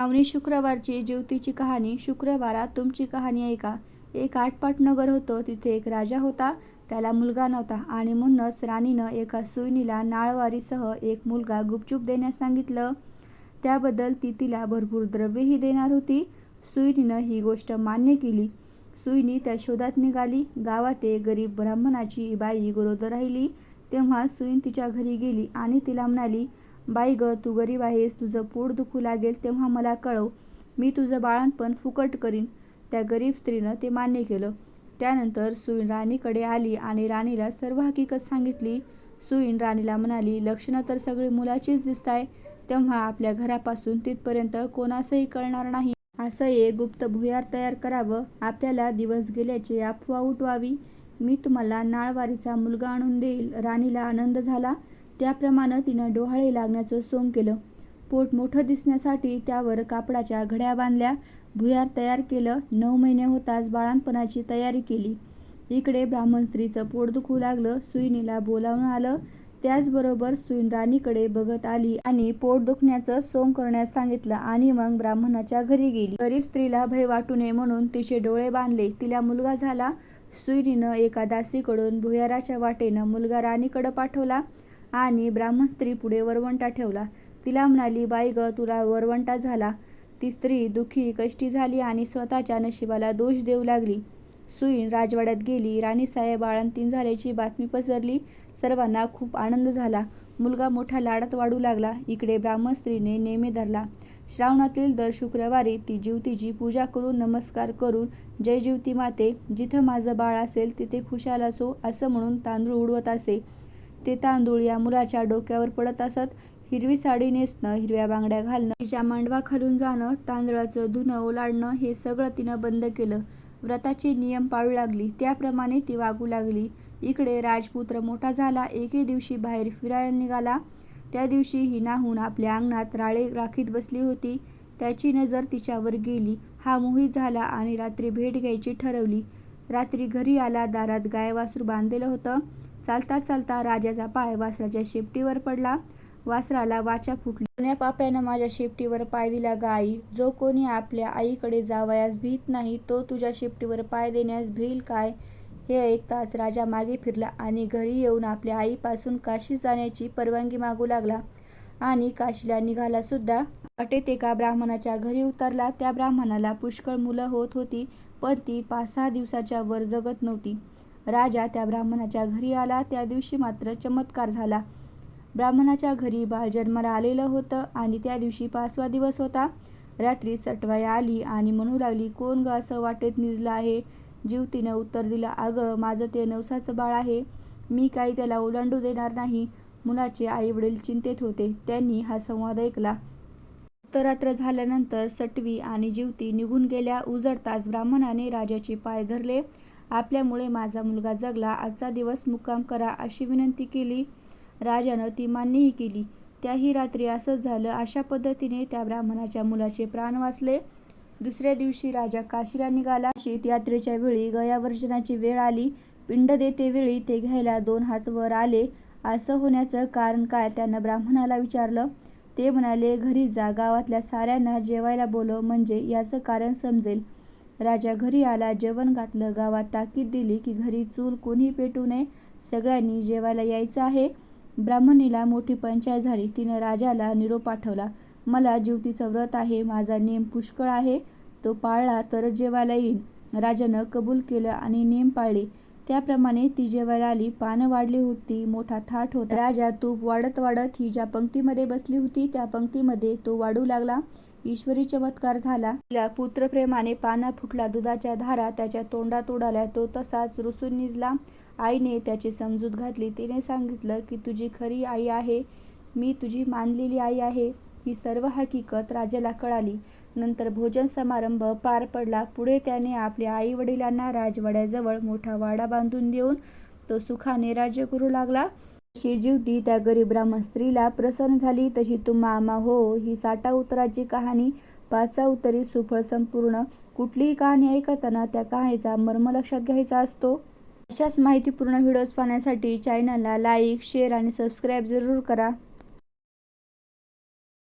अवनी शुक्रवारची ज्योतीची कहाणी शुक्रवारात तुमची कहाणी ऐका. एक आटपाट नगर होतं तिथे एक राजा होता त्याला मुलगा नव्हता आणि म्हणूनच राणीनं एका सुईणीला नाळवारीसह एक मुलगा गुपचूप देण्यास सांगितलं. त्याबद्दल ती तिला भरपूर द्रव्यही देणार होती. सुईणीनं ही गोष्ट मान्य केली. सुईनी त्या शोधात निघाली. गावात एक गरीब ब्राह्मणाची बाई गरोदर राहिली. तेव्हा सुईन तिच्या घरी गेली आणि तिला म्हणाली बाई ग तू गरीब आहेस तुझं पोट दुखू लागेल तेव्हा मला कळव. मी तुझं बाळंतपण फुकट करीन. त्या गरीब स्त्रीनं ते मान्य केलं. त्यानंतर सुईण राणीकडे आली आणि राणीला सर्व हकीकत सांगितली. सुईण राणीला म्हणाली लक्षणं तर सगळी मुलाचीच दिसताय. तेव्हा आपल्या घरापासून तिथपर्यंत कोणासही कळणार नाही. असं एक गुप्त भुयार तयार करावं आपल्याला दिवस गेल्याची अफवा उठवावी. मी तुम्हाला नाळवारीचा मुलगा आणून देईल. राणीला आनंद झाला. त्याप्रमाणे तिनं डोहाळे लागण्याचं सोंग केलं. पोट मोठं दिसण्यासाठी त्यावर कापडाच्या घड्या बांधल्या. भुयार तयार केलं. नऊ महिने होताच बाळांपणाची तयारी केली. इकडे ब्राह्मण स्त्रीचं पोट दुखू लागलं. सुईणीला बोलावून आलं. त्याचबरोबर सुईण राणीकडे बघत आली आणि पोट दुखण्याचं सोंग करण्यास सांगितलं आणि मग ब्राह्मणाच्या घरी गेली. गरीब स्त्रीला भय वाटू नये म्हणून तिचे डोळे बांधले. तिला मुलगा झाला. सुईणीनं एका दासीकडून भुयाराच्या वाटेनं मुलगा राणीकडं पाठवला. आणि ब्राह्मण स्त्री पुढे वरवंटा ठेवला. तिला म्हणाली बाई ग तुला वरवंटा झाला. ती स्त्री दुःखी कष्टी झाली आणि स्वतःच्या नशिबाला दोष देऊ लागली. सुईन राजवाड्यात गेली. राणीसाहेब आळंतीन झाल्याची बातमी पसरली. सर्वांना खूप आनंद झाला. मुलगा मोठ्या लाडात वाढू लागला. इकडे ब्राह्मण स्त्रीने नेमे धरला. श्रावणातील दर शुक्रवारी ती जीवतीची पूजा करून नमस्कार करून जय जीवती माते जिथं माझं बाळ असेल तिथे खुशाल असो असं म्हणून तांदूळ उडवत असे. ते तांदूळ या मुलाच्या डोक्यावर पडत असत. हिरवी साडी नेसणं हिरव्या बांगड्या घालणं तिच्या मांडवा खालून जाणं तांदळाचं धुणं ओलांडणं हे सगळं तिनं बंद केलं. व्रताचे नियम पाळू लागली. त्याप्रमाणे ती वागू लागली. इकडे राजपुत्र मोठा झाला. एके दिवशी बाहेर फिरायला निघाला. त्या दिवशी ही नाहून आपल्या अंगणात राळे राखीत बसली होती. त्याची नजर तिच्यावर गेली. हा मोहित झाला आणि रात्री भेट घ्यायची ठरवली. रात्री घरी आला. दारात गाय वासरू बांधलेलं होतं. चालता चालता राजाचा पाय वासराच्या शेपटीवर पडला. वासराला वाचा फुटली. जुन्या पाप्यानं माझ्या शेपटीवर पाय दिला गाई जो कोणी आपल्या आईकडे जावयास भीत नाही तो तुझ्या शेपटीवर पाय देण्यास भिईल काय? हे ऐकताच राजा मागे फिरला आणि घरी येऊन आपल्या आईपासून काशी जाण्याची परवानगी मागू लागला. आणि काशीला निघाला सुद्धा. अटेत एका ब्राह्मणाच्या घरी उतरला. त्या ब्राह्मणाला पुष्कळ मुलं होत होती पण ती पाच सहा दिवसाच्या वर जगत नव्हती. राजा त्या ब्राह्मणाच्या घरी आला. त्या दिवशी मात्र चमत्कार झाला. ब्राह्मणाच्या घरी बाळ जन्माला आलेलं होतं आणि त्या दिवशी पाचवा दिवस होता. रात्री सटवाई आली आणि म्हणू लागली कोण ग असं वाटेत निजलं आहे? जीवतीनं उत्तर दिलं अगं माझं ते नवसाचं बाळ आहे. मी काही त्याला ओलांडू देणार नाही. मुलाचे आईवडील चिंतेत होते. त्यांनी हा संवाद ऐकला. उत्तरात्र झाल्यानंतर सटवी आणि जीवती निघून गेल्या. उजडताच ब्राह्मणाने राजाचे पाय धरले. आपल्यामुळे माझा मुलगा जगला. आजचा दिवस मुक्काम करा अशी विनंती केली. राजानं ती मान्यही केली. त्याही रात्री असंच झालं. अशा पद्धतीने त्या ब्राह्मणाच्या मुलाचे प्राण वाचले. दुसऱ्या दिवशी राजा काशीला निघाला. शीत यात्रेच्या वेळी गयावर्जनाची वेळ आली. पिंड देतेवेळी ते घ्यायला दोन हात वर आले. असं होण्याचं कारण काय त्यानं ब्राह्मणाला विचारलं. ते म्हणाले घरी जा. गावातल्या साऱ्यांना जेवायला बोलव. म्हणजे याचं कारण समजेल. राजा घरी आला जेवण घातलं गावात ताकीद दिली की घरी चूल कोणी पेटू नये सगळ्यांनी जेवायला यायचं आहे. ब्राह्मणीला मोठी पंचायत झाली. तिनं राजाला निरोप पाठवला मला जीवतीचं व्रत आहे माझा नेम पुष्कळ आहे तो पाळला तरच जेवायला येईन. राजानं कबूल केलं आणि नेम पाळले. त्याप्रमाणे ती जेवायला आली. पानं वाढली होती मोठा थाट होता. राजा तूप वाढत वाढत ही ज्या पंक्तीमध्ये बसली होती त्या पंक्तीमध्ये तो वाढू लागला. ईश्वरी चमत्कार झाला. तिला पुत्रप्रेमाने पाना फुटला दुधाच्या धारा त्याच्या तोंडात उडाल्या तो तसाच रुसून निजला. आईने त्याची समजूत घातली. तिने सांगितलं की तुझी खरी आई आहे. मी तुझी मानलेली आई आहे. ही सर्व हकीकत राजाला कळाली. नंतर भोजन समारंभ पार पडला. पुढे त्याने आपल्या आई वडिलांना राजवाड्याजवळ मोठा वाडा बांधून देऊन तो सुखाने राज्य करू लागला. जशी जीवती त्या गरीब ब्राह्मण स्त्रीला प्रसन्न झाली. तशी तुम्हा मामा हो ही साठा उतराची कहाणी पाचा उत्तरी सुफळ संपूर्ण. कुठलीही कहाणी ऐकताना त्या कहाणीचा मर्म लक्षात घ्यायचा असतो. अशाच माहितीपूर्ण व्हिडिओज पाहण्यासाठी चॅनलला लाईक शेअर आणि सबस्क्राईब जरूर करा.